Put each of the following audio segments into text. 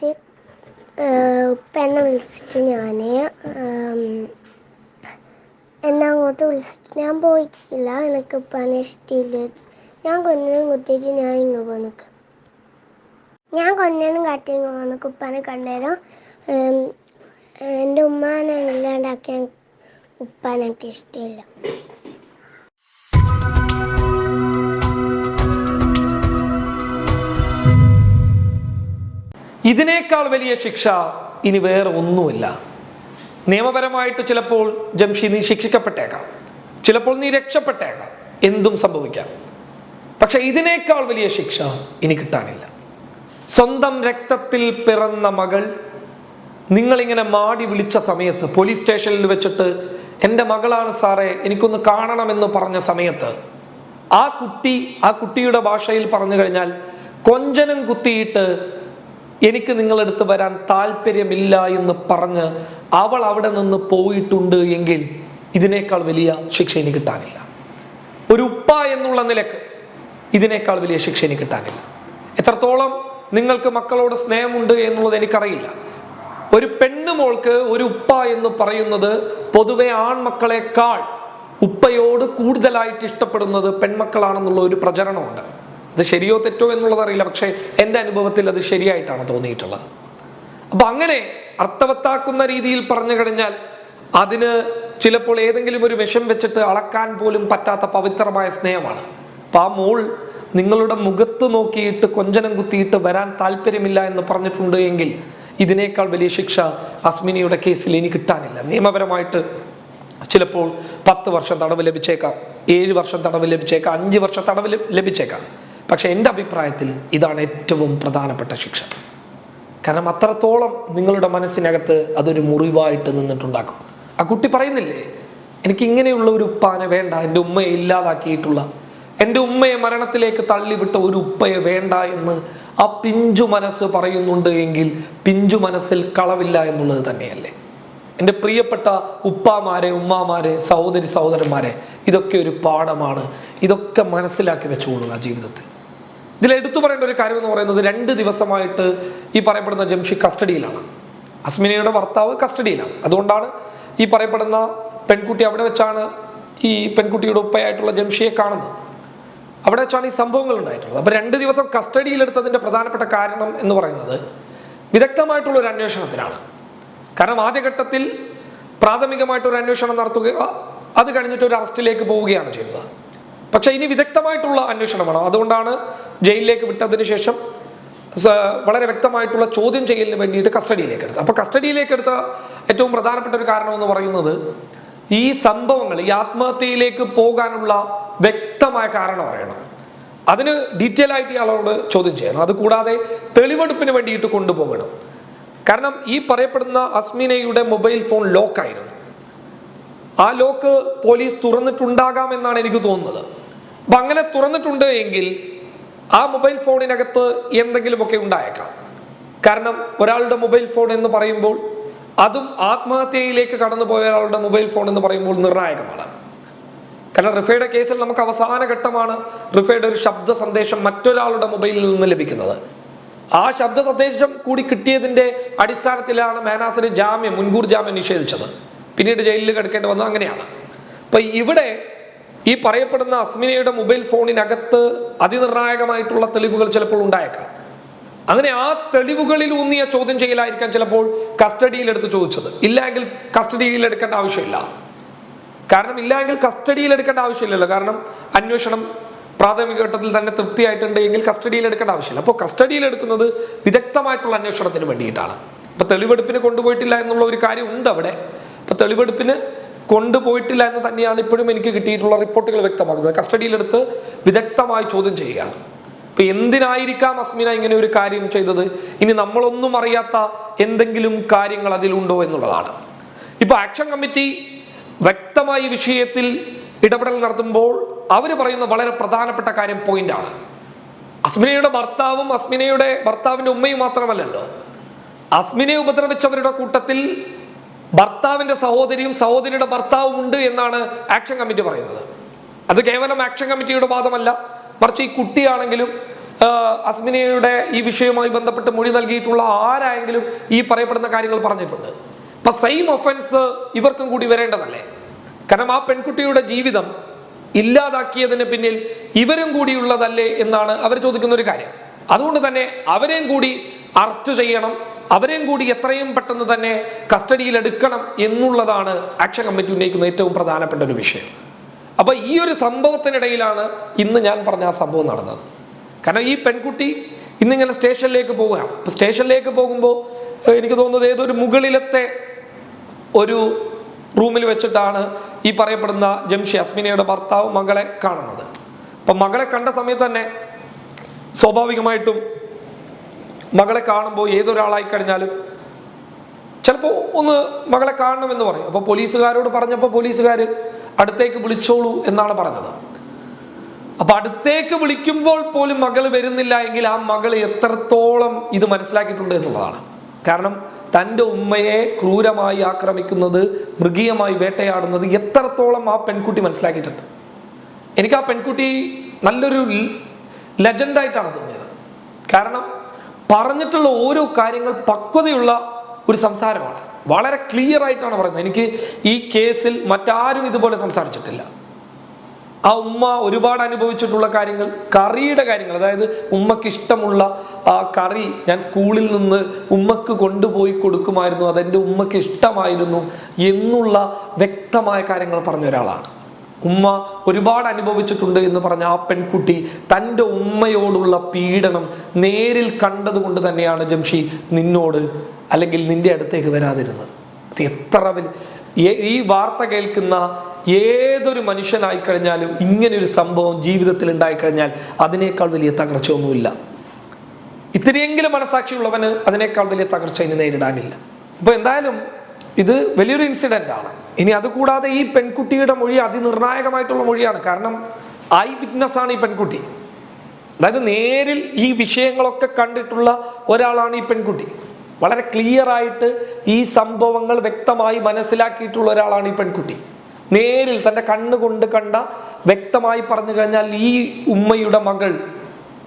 എന്നിട്ട് ഉപ്പെന്നെ വിളിച്ചിട്ട് ഞാൻ എന്നെ അങ്ങോട്ട് വിളിച്ചിട്ട് ഞാൻ പോയിട്ടില്ല. എനിക്ക് ഉപ്പാനെ ഇഷ്ടമില്ല ഞാൻ കൊന്നിനും കുത്തിയിട്ട് ഞാൻ ഇങ്ങ് പോന്നിക്ക്. ഞാൻ കൊന്നനും കാട്ടി ഇങ്ങ് പോന്നിക്ക്. ഉപ്പാനെ കണ്ടേരം എന്റെ ഉമ്മാനെ ഇല്ലാണ്ടാക്കിയ ഉപ്പാനൊക്കെ ഇഷ്ടമില്ല ഇതിനേക്കാൾ വലിയ ശിക്ഷ ഇനി വേറെ ഒന്നുമില്ല. നിയമപരമായിട്ട് ചിലപ്പോൾ ജംഷി നീ ശിക്ഷിക്കപ്പെട്ടേക്കാം. ചിലപ്പോൾ നീ രക്ഷപ്പെട്ടേക്കാം. എന്തും സംഭവിക്കാം. പക്ഷെ ഇതിനേക്കാൾ വലിയ ശിക്ഷ ഇനി കിട്ടാനില്ല. സ്വന്തം രക്തത്തിൽ പിറന്ന മകൾ നിങ്ങളിങ്ങനെ മാടി വിളിച്ച സമയത്ത് പോലീസ് സ്റ്റേഷനിൽ വെച്ചിട്ട് എന്റെ മകളാണ് സാറേ എനിക്കൊന്ന് കാണണമെന്ന് പറഞ്ഞ സമയത്ത് ആ കുട്ടി ആ കുട്ടിയുടെ ഭാഷയിൽ പറഞ്ഞു കഴിഞ്ഞാൽ കൊഞ്ചനം കുത്തിയിട്ട് എനിക്ക് നിങ്ങളെടുത്ത് വരാൻ താല്പര്യമില്ല എന്ന് പറഞ്ഞ് അവൾ അവിടെ നിന്ന് പോയിട്ടുണ്ട് എങ്കിൽ ഇതിനേക്കാൾ വലിയ ശിക്ഷ ഇനി കിട്ടാനില്ല. ഒരു ഉപ്പ എന്നുള്ള നിലയ്ക്ക് ഇതിനേക്കാൾ വലിയ ശിക്ഷ ഇനി കിട്ടാനില്ല. എത്രത്തോളം നിങ്ങൾക്ക് മക്കളോട് സ്നേഹമുണ്ട് എന്നുള്ളത് എനിക്കറിയില്ല. ഒരു പെണ്ണുമോൾക്ക് ഒരു ഉപ്പ എന്ന് പറയുന്നത് പൊതുവെ ആൺമക്കളെക്കാൾ ഉപ്പയോട് കൂടുതലായിട്ട് ഇഷ്ടപ്പെടുന്നത് പെൺമക്കളാണെന്നുള്ള ഒരു പ്രചരണമുണ്ട്. അത് ശരിയോ തെറ്റോ എന്നുള്ളത് അറിയില്ല. പക്ഷേ എന്റെ അനുഭവത്തിൽ അത് ശരിയായിട്ടാണ് തോന്നിയിട്ടുള്ളത്. അപ്പം അങ്ങനെ അർത്ഥവത്താക്കുന്ന രീതിയിൽ പറഞ്ഞു കഴിഞ്ഞാൽ അതിന് ചിലപ്പോൾ ഏതെങ്കിലും ഒരു വിഷം വെച്ചിട്ട് അളക്കാൻ പോലും പറ്റാത്ത പവിത്രമായ സ്നേഹമാണ്. അപ്പം ആ മോൾ നിങ്ങളുടെ മുഖത്ത് നോക്കിയിട്ട് കൊഞ്ചനം കുത്തിയിട്ട് വരാൻ താല്പര്യമില്ല എന്ന് പറഞ്ഞിട്ടുണ്ട് എങ്കിൽ ഇതിനേക്കാൾ വലിയ ശിക്ഷ അസ്മിനിയുടെ കേസിൽ ഇനി കിട്ടാനില്ല. നിയമപരമായിട്ട് ചിലപ്പോൾ പത്ത് വർഷം തടവ് ലഭിച്ചേക്കാം ഏഴ് വർഷം തടവ് ലഭിച്ചേക്കാം അഞ്ച് വർഷം തടവ് ലഭിച്ചേക്കാം. പക്ഷെ എന്റെ അഭിപ്രായത്തിൽ ഇതാണ് ഏറ്റവും പ്രധാനപ്പെട്ട ശിക്ഷ. കാരണം അത്രത്തോളം നിങ്ങളുടെ മനസ്സിനകത്ത് അതൊരു മുറിവായിട്ട് നിന്നിട്ടുണ്ടാക്കും. ആ കുട്ടി പറയുന്നില്ലേ എനിക്ക് ഇങ്ങനെയുള്ള ഒരു ഉപ്പാനെ വേണ്ട എന്റെ ഉമ്മയെ ഇല്ലാതാക്കിയിട്ടുള്ള എന്റെ ഉമ്മയെ മരണത്തിലേക്ക് തള്ളിവിട്ട ഒരു ഉപ്പയെ വേണ്ട എന്ന് ആ പിഞ്ചു മനസ്സ് പറയുന്നുണ്ട് എങ്കിൽ പിഞ്ചു മനസ്സിൽ കളവില്ല എന്നുള്ളത് തന്നെയല്ലേ? എന്റെ പ്രിയപ്പെട്ട ഉപ്പാമാരെ ഉമ്മാമാരെ സഹോദരി സഹോദരന്മാരെ ഇതൊക്കെ ഒരു പാഠമാണ്. ഇതൊക്കെ മനസ്സിലാക്കി വെച്ചുകൊള്ളുക ജീവിതത്തിൽ. ഇതിൽ എടുത്തു പറയേണ്ട ഒരു കാര്യം എന്ന് പറയുന്നത് രണ്ട് ദിവസമായിട്ട് ഈ പറയപ്പെടുന്ന ജംഷി കസ്റ്റഡിയിലാണ്. അസ്മിനയുടെ ഭർത്താവ് കസ്റ്റഡിയിലാണ്. അതുകൊണ്ടാണ് ഈ പറയപ്പെടുന്ന പെൺകുട്ടി അവിടെ വെച്ചാണ് ഈ പെൺകുട്ടിയുടെ ഉപ്പയായിട്ടുള്ള ജംഷിയെ കാണുന്നത്. അവിടെ വെച്ചാണ് ഈ സംഭവങ്ങൾ ഉണ്ടായിട്ടുള്ളത്. അപ്പോൾ രണ്ട് ദിവസം കസ്റ്റഡിയിലെടുത്തതിന്റെ പ്രധാനപ്പെട്ട കാരണം എന്ന് പറയുന്നത് വിദഗ്ധമായിട്ടുള്ള ഒരു അന്വേഷണത്തിനാണ്. കാരണം ആദ്യഘട്ടത്തിൽ പ്രാഥമികമായിട്ട് ഒരു അന്വേഷണം നടത്തുക അത് കഴിഞ്ഞിട്ട് ഒരു അറസ്റ്റിലേക്ക് പോവുകയാണ് ചെയ്തത്. പക്ഷെ ഇനി വിദഗ്ധമായിട്ടുള്ള അന്വേഷണമാണ്. അതുകൊണ്ടാണ് ജയിലിലേക്ക് വിട്ടതിന് ശേഷം വളരെ വ്യക്തമായിട്ടുള്ള ചോദ്യം ചെയ്യലിന് വേണ്ടിയിട്ട് കസ്റ്റഡിയിലേക്ക് എടുത്തത്. അപ്പൊ കസ്റ്റഡിയിലേക്ക് എടുത്ത ഏറ്റവും പ്രധാനപ്പെട്ട ഒരു കാരണം എന്ന് പറയുന്നത് ഈ സംഭവങ്ങൾ ഈ ആത്മഹത്യയിലേക്ക് പോകാനുള്ള വ്യക്തമായ കാരണം അറിയണം. അതിന് ഡീറ്റെയിൽ ആയിട്ട് ഇയാളോട് ചോദ്യം ചെയ്യണം. അത് കൂടാതെ തെളിവെടുപ്പിന് വേണ്ടിയിട്ട് കൊണ്ടുപോകണം. കാരണം ഈ പറയപ്പെടുന്ന അസ്മിനയുടെ മൊബൈൽ ഫോൺ ലോക്കായിരുന്നു ആ ലോക്ക് പോലീസ് തുറന്നിട്ടുണ്ടാകാം എന്നാണ് എനിക്ക് തോന്നുന്നത്. അപ്പം അങ്ങനെ തുറന്നിട്ടുണ്ട് എങ്കിൽ ആ മൊബൈൽ ഫോണിനകത്ത് എന്തെങ്കിലുമൊക്കെ ഉണ്ടായേക്കാം. കാരണം ഒരാളുടെ മൊബൈൽ ഫോൺ എന്ന് പറയുമ്പോൾ അതും ആത്മഹത്യയിലേക്ക് കടന്നുപോയ ഒരാളുടെ മൊബൈൽ ഫോൺ എന്ന് പറയുമ്പോൾ നിർണായകമാണ്. കാരണം റിഫയുടെ കേസിൽ നമുക്ക് അവസാന ഘട്ടമാണ് റിഫയുടെ ഒരു ശബ്ദ സന്ദേശം മറ്റൊരാളുടെ മൊബൈലിൽ നിന്ന് ലഭിക്കുന്നത്. ആ ശബ്ദ സന്ദേശം കൂടി കിട്ടിയതിന്റെ അടിസ്ഥാനത്തിലാണ് മേനാസിന് ജാമ്യം മുൻകൂർ ജാമ്യം നിഷേധിച്ചത്. പിന്നീട് ജയിലിൽ കിടക്കേണ്ടി വന്നത് അങ്ങനെയാണ്. അപ്പൊ ഇവിടെ ഈ പറയപ്പെടുന്ന അസ്മിനയുടെ മൊബൈൽ ഫോണിനകത്ത് അതിനിർണായകമായിട്ടുള്ള തെളിവുകൾ ചിലപ്പോൾ ഉണ്ടായേക്കാം. അങ്ങനെ ആ തെളിവുകളിൽ ഊന്നിയ ചോദ്യം ചെയ്യലായിരിക്കാം ചിലപ്പോൾ കസ്റ്റഡിയിൽ എടുത്ത് ചോദിച്ചത്. ഇല്ലെങ്കിൽ കസ്റ്റഡിയിൽ എടുക്കേണ്ട ആവശ്യമില്ല. കാരണം ഇല്ലെങ്കിൽ കസ്റ്റഡിയിൽ എടുക്കേണ്ട ആവശ്യമില്ലല്ലോ. കാരണം അന്വേഷണം പ്രാഥമിക ഘട്ടത്തിൽ തന്നെ തൃപ്തിയായിട്ടുണ്ട് എങ്കിൽ കസ്റ്റഡിയിൽ എടുക്കേണ്ട ആവശ്യമില്ല. അപ്പോൾ കസ്റ്റഡിയിൽ എടുക്കുന്നത് വിദഗ്ധമായിട്ടുള്ള അന്വേഷണത്തിന് വേണ്ടിയിട്ടാണ്. അപ്പോൾ തെളിവെടുപ്പിന് കൊണ്ടുപോയിട്ടില്ല എന്നുള്ള ഒരു കാര്യം ഉണ്ട് അവിടെ. തെളിവെടുപ്പിന് കൊണ്ടുപോയിട്ടില്ല എന്ന് തന്നെയാണ് ഇപ്പോഴും എനിക്ക് കിട്ടിയിട്ടുള്ള റിപ്പോർട്ടുകൾ വ്യക്തമാക്കുന്നത്. കസ്റ്റഡിയിലെടുത്ത് വിദഗ്ധമായി ചോദ്യം ചെയ്യുകയാണ്. ഇപ്പൊ എന്തിനായിരിക്കാം അസ്മിന ഇങ്ങനെ ഒരു കാര്യം ചെയ്തത്? ഇനി നമ്മളൊന്നും അറിയാത്ത എന്തെങ്കിലും കാര്യങ്ങൾ അതിലുണ്ടോ എന്നുള്ളതാണ്. ഇപ്പൊ ആക്ഷൻ കമ്മിറ്റി വ്യക്തമായി വിഷയത്തിൽ ഇടപെടൽ നടത്തുമ്പോൾ അവർ പറയുന്ന വളരെ പ്രധാനപ്പെട്ട കാര്യം പോയിന്റാണ്. അസ്മിനയുടെ ഭർത്താവും അസ്മിനയുടെ ഭർത്താവിന്റെ ഉമ്മയും മാത്രമല്ലല്ലോ. അസ്മിനെ ഉപദ്രവിച്ചവരുടെ കൂട്ടത്തിൽ ഭർത്താവിന്റെ സഹോദരിയും സഹോദരിയുടെ ഭർത്താവും ഉണ്ട് എന്നാണ് ആക്ഷൻ കമ്മിറ്റി പറയുന്നത്. അത് കേവലം ആക്ഷൻ കമ്മിറ്റിയുടെ വാദമല്ല. മറിച്ച് ഈ കുട്ടിയാണെങ്കിലും അസ്മിനിയുടെ ഈ വിഷയവുമായി ബന്ധപ്പെട്ട് മൊഴി നൽകിയിട്ടുള്ള ആരായെങ്കിലും ഈ പറയപ്പെടുന്ന കാര്യങ്ങൾ പറഞ്ഞിട്ടുണ്ട്. അപ്പൊ സെയിം ഒഫൻസ് ഇവർക്കും കൂടി വരേണ്ടതല്ലേ? കാരണം ആ പെൺകുട്ടിയുടെ ജീവിതം ഇല്ലാതാക്കിയതിന് പിന്നിൽ ഇവരും കൂടിയുള്ളതല്ലേ എന്നാണ് അവർ ചോദിക്കുന്ന ഒരു കാര്യം. അതുകൊണ്ട് തന്നെ അവരെയും കൂടി അറസ്റ്റ് ചെയ്യണം. അവരെയും കൂടി എത്രയും പെട്ടെന്ന് തന്നെ കസ്റ്റഡിയിൽ എടുക്കണം എന്നുള്ളതാണ് ആക്ഷൻ കമ്മിറ്റി ഉന്നയിക്കുന്ന ഏറ്റവും പ്രധാനപ്പെട്ട ഒരു വിഷയം. അപ്പൊ ഈ ഒരു സംഭവത്തിനിടയിലാണ് ഇന്ന് ഞാൻ പറഞ്ഞ ആ സംഭവം നടന്നത്. കാരണം ഈ പെൺകുട്ടി ഇന്നിങ്ങനെ സ്റ്റേഷനിലേക്ക് പോവുകയാണ്. സ്റ്റേഷനിലേക്ക് പോകുമ്പോൾ എനിക്ക് തോന്നുന്നത് ഏതൊരു മുകളിലത്തെ ഒരു റൂമിൽ വെച്ചിട്ടാണ് ഈ പറയപ്പെടുന്ന ജംഷി അസ്മിനയുടെ ഭർത്താവ് മകളെ കാണുന്നത്. അപ്പൊ മകളെ കണ്ട സമയത്ത് തന്നെ സ്വാഭാവികമായിട്ടും മകളെ കാണുമ്പോൾ ഏതൊരാളായി കഴിഞ്ഞാലും ചിലപ്പോൾ ഒന്ന് മകളെ കാണണമെന്ന് പറയും. അപ്പോൾ പോലീസുകാരോട് പറഞ്ഞപ്പോൾ പോലീസുകാർ അടുത്തേക്ക് വിളിച്ചോളൂ എന്നാണ് പറഞ്ഞത്. അപ്പൊ അടുത്തേക്ക് വിളിക്കുമ്പോൾ പോലും മകൾ വരുന്നില്ല എങ്കിൽ ആ മകൾ എത്രത്തോളം ഇത് മനസ്സിലാക്കിയിട്ടുണ്ട് എന്നുള്ളതാണ്. കാരണം തന്റെ ഉമ്മയെ ക്രൂരമായി ആക്രമിക്കുന്നത് മൃഗീയമായി വേട്ടയാടുന്നത് എത്രത്തോളം ആ പെൺകുട്ടി മനസ്സിലാക്കിയിട്ടുണ്ട്. എനിക്ക് ആ പെൺകുട്ടി നല്ലൊരു ലെജൻഡായിട്ടാണ് തോന്നിയത്. കാരണം പറഞ്ഞിട്ടുള്ള ഓരോ കാര്യങ്ങൾ പക്വതയുള്ള ഒരു സംസാരമാണ്. വളരെ ക്ലിയർ ആയിട്ടാണ് പറയുന്നത്. എനിക്ക് ഈ കേസിൽ മറ്റാരും ഇതുപോലെ സംസാരിച്ചിട്ടില്ല. ആ ഉമ്മ ഒരുപാട് അനുഭവിച്ചിട്ടുള്ള കാര്യങ്ങൾ കറിയുടെ കാര്യങ്ങൾ അതായത് ഉമ്മക്ക് ഇഷ്ടമുള്ള ആ കറി ഞാൻ സ്കൂളിൽ നിന്ന് ഉമ്മക്ക് കൊണ്ടുപോയി കൊടുക്കുമായിരുന്നു അതെന്റെ ഉമ്മക്ക് ഇഷ്ടമായിരുന്നു എന്നുള്ള വ്യക്തമായ കാര്യങ്ങൾ പറഞ്ഞ ഒരാളാണ്. ഉമ്മ ഒരുപാട് അനുഭവിച്ചിട്ടുണ്ട് എന്ന് പറഞ്ഞ ആ പെൺകുട്ടി തന്റെ ഉമ്മയോടുള്ള പീഡനം നേരിൽ കണ്ടതുകൊണ്ട് തന്നെയാണ് ജംഷി നിന്നോട് അല്ലെങ്കിൽ നിന്റെ അടുത്തേക്ക് വരാതിരുന്നത്. എത്ര ഈ വാർത്ത കേൾക്കുന്ന ഏതൊരു മനുഷ്യനായി കഴിഞ്ഞാലും ഇങ്ങനെ ഒരു സംഭവം ജീവിതത്തിൽ ഉണ്ടായിക്കഴിഞ്ഞാൽ അതിനേക്കാൾ വലിയ തകർച്ചയൊന്നുമില്ല. ഇത്തിരിയെങ്കിലും മനസാക്ഷിയുള്ളവന് അതിനേക്കാൾ വലിയ തകർച്ച ഇനി നേരിടാനില്ല. അപ്പൊ എന്തായാലും ഇത് വലിയൊരു ഇൻസിഡന്റ് ആണ്. ഇനി അതുകൂടാതെ ഈ പെൺകുട്ടിയുടെ മൊഴി അതിനിർണായകമായിട്ടുള്ള മൊഴിയാണ്. കാരണം ഐ വിറ്റ്നസ് ആണ് ഈ പെൺകുട്ടി. അതായത് നേരിൽ ഈ വിഷയങ്ങളൊക്കെ കണ്ടിട്ടുള്ള ഒരാളാണ് ഈ പെൺകുട്ടി. വളരെ ക്ലിയർ ആയിട്ട് ഈ സംഭവങ്ങൾ വ്യക്തമായി മനസ്സിലാക്കിയിട്ടുള്ള ഒരാളാണ് ഈ പെൺകുട്ടി. നേരിൽ തന്റെ കണ്ണുകൊണ്ട് കണ്ട വ്യക്തമായി പറഞ്ഞു കഴിഞ്ഞാൽ ഈ ഉമ്മയുടെ മകൾ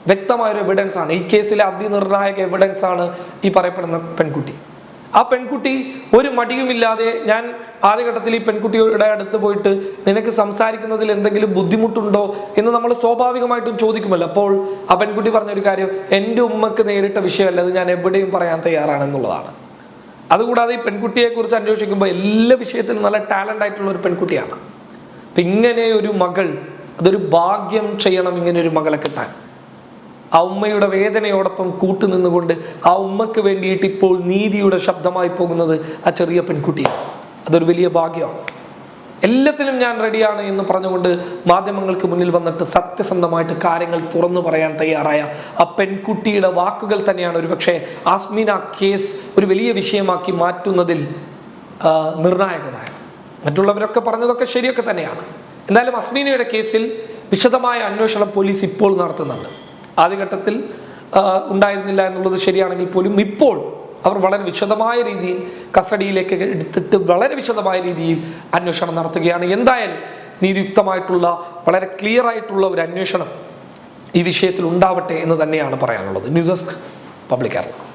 വ്യക്തമായൊരു എവിഡൻസ് ആണ്. ഈ കേസിലെ അതിനിർണായക എവിഡൻസ് ആണ് ഈ പറയപ്പെടുന്ന പെൺകുട്ടി. ആ പെൺകുട്ടി ഒരു മടിയുമില്ലാതെ ഞാൻ ആദ്യഘട്ടത്തിൽ ഈ പെൺകുട്ടിയുടെ അടുത്ത് പോയിട്ട് നിനക്ക് സംസാരിക്കുന്നതിൽ എന്തെങ്കിലും ബുദ്ധിമുട്ടുണ്ടോ എന്ന് നമ്മൾ സ്വാഭാവികമായിട്ടും ചോദിക്കുമല്ലോ. അപ്പോൾ ആ പെൺകുട്ടി പറഞ്ഞൊരു കാര്യം എന്റെ ഉമ്മക്ക് നേരിട്ട വിഷയമല്ല അത് ഞാൻ എവിടെയും പറയാൻ തയ്യാറാണെന്നുള്ളതാണ്. അതുകൂടാതെ ഈ പെൺകുട്ടിയെ കുറിച്ച് അന്വേഷിക്കുമ്പോൾ എല്ലാ വിഷയത്തിലും നല്ല ടാലന്റ് ആയിട്ടുള്ള ഒരു പെൺകുട്ടിയാണ്. അപ്പം ഇങ്ങനെ ഒരു മകൾ അതൊരു ഭാഗ്യം ചെയ്യണം ഇങ്ങനെ ഒരു മകളെ കിട്ടാൻ. ആ ഉമ്മയുടെ വേദനയോടൊപ്പം കൂട്ടുനിന്നുകൊണ്ട് ആ ഉമ്മക്ക് വേണ്ടിയിട്ട് ഇപ്പോൾ നീതിയുടെ ശബ്ദമായി പോകുന്നത് ആ ചെറിയ പെൺകുട്ടിയാണ്. അതൊരു വലിയ ഭാഗ്യമാണ്. എല്ലാത്തിനും ഞാൻ റെഡിയാണ് എന്ന് പറഞ്ഞുകൊണ്ട് മാധ്യമങ്ങൾക്ക് മുന്നിൽ വന്നിട്ട് സത്യസന്ധമായിട്ട് കാര്യങ്ങൾ തുറന്നു പറയാൻ തയ്യാറായ ആ പെൺകുട്ടിയുടെ വാക്കുകൾ തന്നെയാണ് ഒരുപക്ഷെ ആസ്മിന കേസ് ഒരു വലിയ വിഷയമാക്കി മാറ്റുന്നതിൽ നിർണായകമായ നിർണായകമായത്. മറ്റുള്ളവരൊക്കെ പറഞ്ഞതൊക്കെ ശരിയൊക്കെ തന്നെയാണ്. എന്തായാലും അസ്മീനയുടെ കേസിൽ വിശദമായ അന്വേഷണം പോലീസ് ഇപ്പോൾ നടത്തുന്നുണ്ട്. ആദ്യഘട്ടത്തിൽ ഉണ്ടായിരുന്നില്ല എന്നുള്ളത് ശരിയാണെങ്കിൽ പോലും ഇപ്പോൾ അവർ വളരെ വിശദമായ രീതിയിൽ കസ്റ്റഡിയിലേക്ക് എടുത്തിട്ട് വളരെ വിശദമായ രീതിയിൽ അന്വേഷണം നടത്തുകയാണ്. എന്തായാലും നീതിയുക്തമായിട്ടുള്ള വളരെ ക്ലിയർ ആയിട്ടുള്ള ഒരു അന്വേഷണം ഈ വിഷയത്തിൽ ഉണ്ടാവട്ടെ എന്ന് തന്നെയാണ് പറയാനുള്ളത്. News desk public Kerala.